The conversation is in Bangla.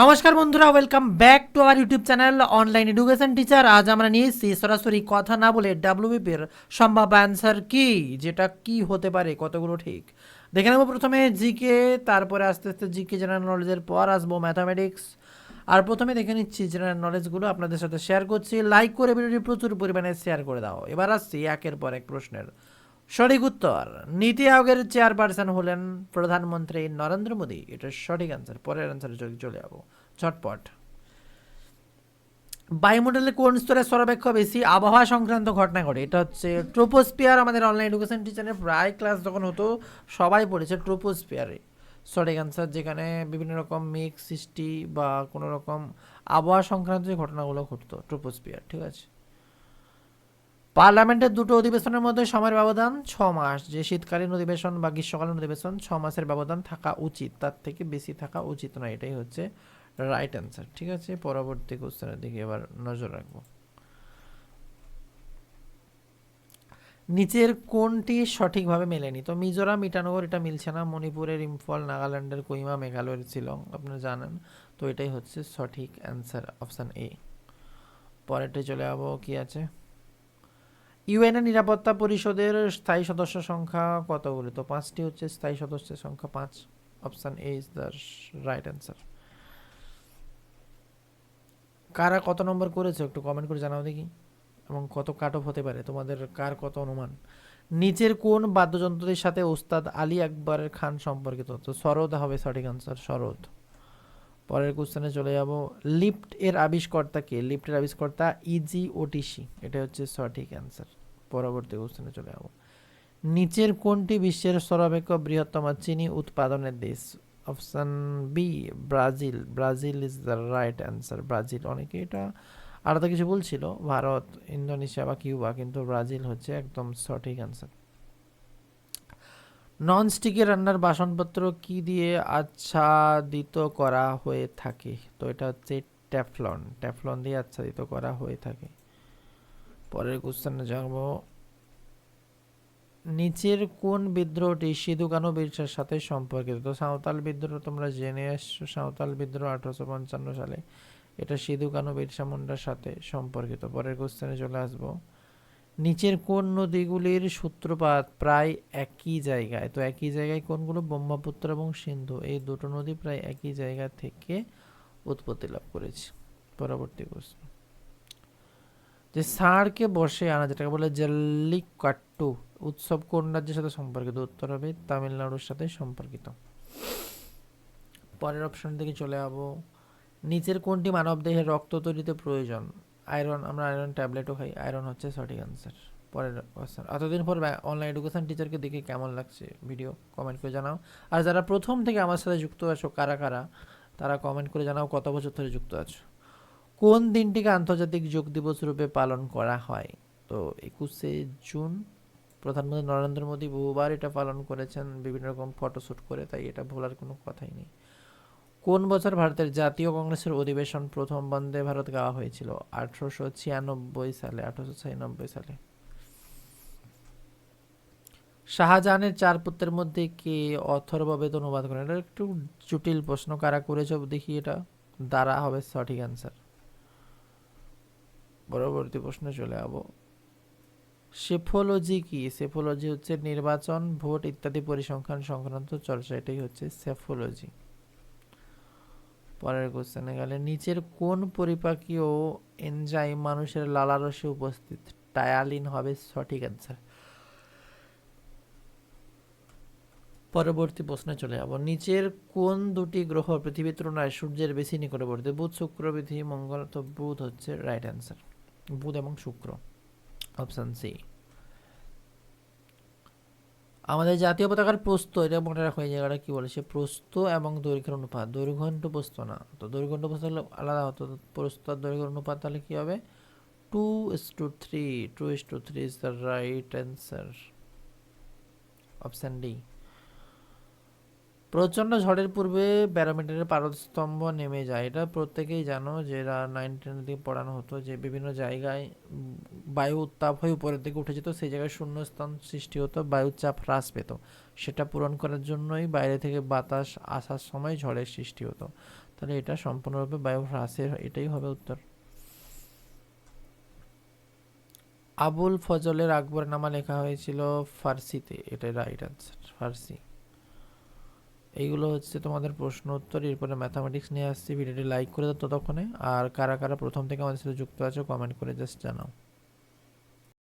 নমস্কার বন্ধুরা welcome back to our YouTube channel online education teacher আজ আমরা নিয়ে এসেছি সরাসরি কথা না বলে ডাব্লিউবিপির সম্ভাব্য অ্যান্সার কি, যেটা কি হতে পারে, কতগুলো ঠিক? দেখে নেব প্রথমে জিকে তারপরে আস্তে আস্তে জিকে জেনারেল নলেজের পর আসব ম্যাথামেটিক্স আর প্রথমে দেখে নিচ্ছি জেনারেল নলেজগুলো আপনাদের সাথে শেয়ার করছি। লাইক করে ভিডিওটি প্রচুর পরিমাণে শেয়ার করে দাও। এবার আসছি একের পর এক প্রশ্নের। সঠিক উত্তর। নীতি আয়োগের চেয়ারপারসন হলেন প্রধানমন্ত্রী নরেন্দ্র মোদী। এটা সঠিক অ্যান্সার পরের অ্যান্সারে চলে যাব। ঝটপট। বায়ুমণ্ডলে কোন স্তরে সর্বাপেক্ষ বেশি আবহাওয়া সংক্রান্ত ঘটনা ঘটে? এটা হচ্ছে ট্রোপোস্পিয়ার আমাদের অনলাইন এডুকেশন টিচারের প্রায় ক্লাস যখন হতো, সবাই পড়েছে ট্রোপোস্পিয়ারে সঠিক অ্যান্সার যেখানে বিভিন্ন রকম মেঘ সৃষ্টি বা কোনো রকম আবহাওয়া সংক্রান্ত যে ঘটনাগুলো ঘটতো ট্রোপোস্পিয়ার ঠিক আছে? পার্লামেন্টের দুটো অধিবেশনের মধ্যে সময়ের ব্যবধান ছ মাস। যে শীতকালীন অধিবেশন বা গ্রীষ্মকালীন অধিবেশন ছ মাসের ব্যবধান থাকা উচিত, তার থেকে বেশি থাকা উচিত নয়। এটাই হচ্ছে রাইট অ্যান্সার ঠিক আছে? পরবর্তী কোশ্চেনের দিকে এবার নজর রাখব। নিচের কোনটি সঠিকভাবে মেলেনি? তো মিজোরাম, ইটানগর, এটা মিলছে না। মণিপুরের ইম্ফল, নাগাল্যান্ডের কোহিমা মেঘালয়ের শিলং, আপনারা জানেন। তো এটাই হচ্ছে সঠিক অ্যান্সার অপশান এ পরেরটা চলে যাব, কি আছে? ইউএনএ নিরাপত্তা পরিষদের স্থায়ী সদস্য সংখ্যা কতগুলি? তো পাঁচটি হচ্ছে স্থায়ী সদস্যের সংখ্যা পাঁচ। Option A is the right answer. কারা কত নম্বর করেছে একটু কমেন্ট করে জানাও দেখি। এবং কত কাট অফ হতে পারে, তোমাদের কার কত অনুমান? নিচের কোন বাদ্যযন্ত্রটির সাথে ওস্তাদ আলী আকবরের খান সম্পর্কিত? তো সরদ হবে সঠিক আনসার সরদ। পরের কোশ্চেনে চলে যাব। লিফট এর আবিষ্কর্তা কে? লিফটের আবিষ্কর্তা ইজি ওটিসি। এটা হচ্ছে সঠিক অ্যান্সার। পরবর্তী কোশ্চেনে চলে যাব। নিচের কোনটি বিশ্বের সর্বাপেক্ষ বৃহত্তম চিনি উৎপাদনের দেশ? Option B, Brazil. Brazil is the right answer. Brazil অনেকে এটা আলাদা কিছু বলছিল। ভারত, ইন্দোনেশিয়া বা কিউবা, কিন্তু ব্রাজিল হচ্ছে একদম সঠিক অ্যান্সার। নন স্টিকের রান্নার বাসনপত্র কি দিয়ে আচ্ছাদিত করা হয়ে থাকে? তো এটা হচ্ছে ট্যাফলন ট্যাফলন দিয়ে আচ্ছাদিত করা হয়ে থাকে। পরের কোশ্চেনে জানব, নিচের কোন বিদ্রোহটি সিধু কানু বিরসার সাথে সম্পর্কিত? তো সাঁওতাল বিদ্রোহ তোমরা জেনে এসছো, সাঁওতাল বিদ্রোহ আঠারোশো পঞ্চান্ন সালে এটা সিধু কানু বিরসা মুন্ডার সাথে সম্পর্কিত। পরের কোশ্চেনে চলে আসব নিচের কোন নদীগুলির সূত্রপাত প্রায় একই জায়গায়? তো একই জায়গায় কোনগুলো? ব্রহ্মপুত্র এবং সিন্ধু। এই দুটো নদী প্রায় একই জায়গা থেকে উৎপত্তি লাভ করেছে। পরবর্তী প্রশ্ন। যে ষাঁড়কে বসে আনা, যেটাকে বলে জল্লিকাট্টু, উৎসব কোন রাজ্যের সাথে সম্পর্কিত? উত্তর হবে তামিলনাড়ুর সাথে সম্পর্কিত। পরের অপশন থেকে চলে যাব। নিচের কোনটি মানবদেহের রক্ত তৈরিতে প্রয়োজন? আয়রন আমরা আয়রন ট্যাবলেটও খাই। আয়রন হচ্ছে সঠিক অ্যান্সার পরের কোশ্চেন এতদিন পর অনলাইন এডুকেশন টিচারকে দেখে কেমন লাগছে ভিডিও কমেন্ট করে জানাও। আর যারা প্রথম থেকে আমার সাথে যুক্ত আছো, কারা কারা? তারা কমেন্ট করে জানাও কত বছর ধরে যুক্ত আছো। কোন দিনটিকে আন্তর্জাতিক যোগ দিবস রূপে পালন করা হয়? তো একুশে জুন, প্রধানমন্ত্রী নরেন্দ্র মোদী বহুবার এটা পালন করেছেন, বিভিন্ন রকম ফটোশ্যুট করে, তাই এটা ভোলার কোনো কথাই নেই। কোন বছর ভারতের জাতীয় কংগ্রেসের অধিবেশন প্রথম বন্দে ভারত গাওয়া হয়েছিল? আঠারোশো ছিয়ানব্বই সালে, আঠারোশো ছিয়ানব্বই সালে। শাহজাহানের চার পুত্রের মধ্যে কে অথর্ববেদ অনুবাদ করেন? এটা একটু জটিল প্রশ্ন, কারা করেছে দেখি এটা। দ্বারা হবে সঠিক অ্যান্সার পরবর্তী প্রশ্নে চলে যাব। সেফোলজি কি? সেফোলজি হচ্ছে নির্বাচন, ভোট ইত্যাদি পরিসংখ্যান সংক্রান্ত চর্চা। এটাই হচ্ছে সেফোলজি। পরের কোশ্চেনে গেলে, নিচের কোন পরিপাকী ও এনজাইম মানুষের লালারসে উপস্থিত? টায়ালিন হবে সঠিক অ্যান্সার পরবর্তী প্রশ্নে চলে যাব। নিচের কোন দুটি গ্রহ পৃথিবীর তুলনায় সূর্যের বেশি নিকটবর্তী? বুধ, শুক্র, পৃথিবী, মঙ্গল, তো বুধ হচ্ছে রাইট অ্যান্সার বুধ এবং শুক্র। অপশান সি আমাদের জাতীয় পতাকার প্রস্ত এটা মনে রাখো এই জায়গাটা কী বলে, সে প্রস্থ এবং দৈর্ঘ্যের অনুপাত। দৈর্ঘ্য প্রস্ত না, তো দৈর্ঘ্য প্রস্ত হলে আলাদা হতো প্রস্থ আর দৈর্ঘ্যের অনুপাত তাহলে কী হবে? Two is to three two is to three is the right answer option D প্রচণ্ড ঝড়ের পূর্বে ব্যারোমিটারের পারদস্তম্ভ নেমে যায়। এটা প্রত্যেকেই জানো যে নাইন টেনের দিকে পড়ানো হতো, যে বিভিন্ন জায়গায় বায়ু উত্তাপ হয়ে উপরের দিকে উঠে যেত, সেই জায়গায় শূন্যস্থান সৃষ্টি হতো বায়ুর চাপ হ্রাস পেত। সেটা পূরণ করার জন্যই বাইরে থেকে বাতাস আসার সময় ঝড়ের সৃষ্টি হতো। তাহলে এটা সম্পূর্ণরূপে বায়ু হ্রাসের, এটাই হবে উত্তর। আবুল ফজলের আকবর নামা লেখা হয়েছিল ফার্সিতে। এটাই রাইট অ্যান্সার ফার্সি। এইগুলো হচ্ছে তোমাদের প্রশ্ন উত্তর এরপরে ম্যাথামেটিক্স নিয়ে আসছি, ভিডিওটি লাইক করে দাও ততক্ষণে, আর কারা কারা প্রথম থেকে আমাদের সাথে যুক্ত আছো কমেন্ট করে জাস্ট জানাও।